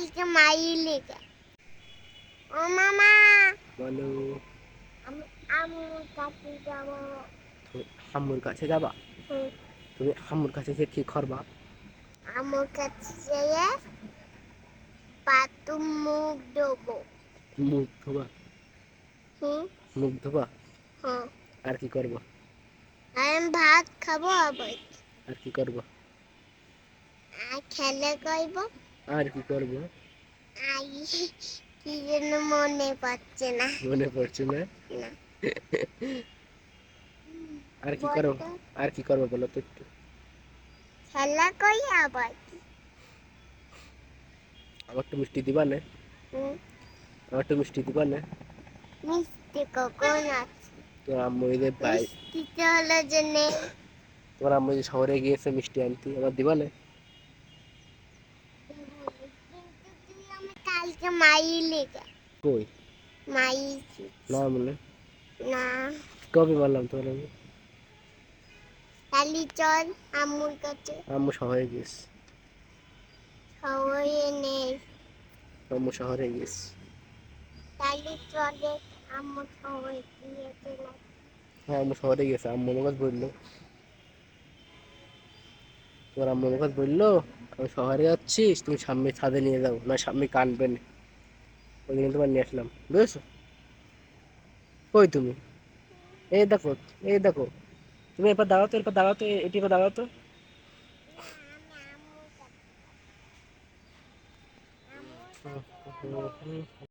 কালকে মাই লেগে। ও মামা বলো। আমি আমুর কাছে যাব। তুমি আম্মুর কাছে যাবা? তুমি আম্মুর কাছে যে কি করবা? আমুর কাছে যেয়ে পাতু মুখ দেবো মুখ ধোবা? হুম। মুখ ধোবা? হ্যাঁ আর কি করব? আমি ভাত খাব আবার আর কি করব? আর খেলে করব। আর কি করব? কি যেন মনে পড়ছে না। মনে পড়ছে না? আর কি করব? আর কি করব বলো তো একটু? খেলা করি আবার? আমার একটু মিষ্টি দিবা না? আমার একটু মিষ্টি দিবা না? মিষ্টি কখন আছে? তো আম্মু যে বাই মিষ্টিতে হলো যে তোমার আম্মু শহরে গিয়েছে মিষ্টি আনতে আমার দিবা না? কালকে মাই লেগে। কই? মাই না মনে? না। কবে বললাম তোমার আমি? কালি চল আমুর কাছে। আম্মু শহরে গিয়েছে। সবাই নেই। আম্মু শহরে গিয়েছে। কালি চলে আমু সবাই দিয়েছে না। হ্যাঁ আম্মু শহরে গেছে আম্মু আমাকে বলল। তোমার আম্মু আমাকে বলল আমি শহরে যাচ্ছিস, তুমি সামনে ছাদে নিয়ে যাও, না সামনে কানবে না ওই জন্য তোমার নিয়ে আসলাম, বুঝেছ? কই তুমি? এই দেখো এই দেখো। তুমি এরপর দাঁড়াও তো, এরপর দাঁড়াও তো, এটি এবার দাঁড়াও তো। আমি আমুর কাছে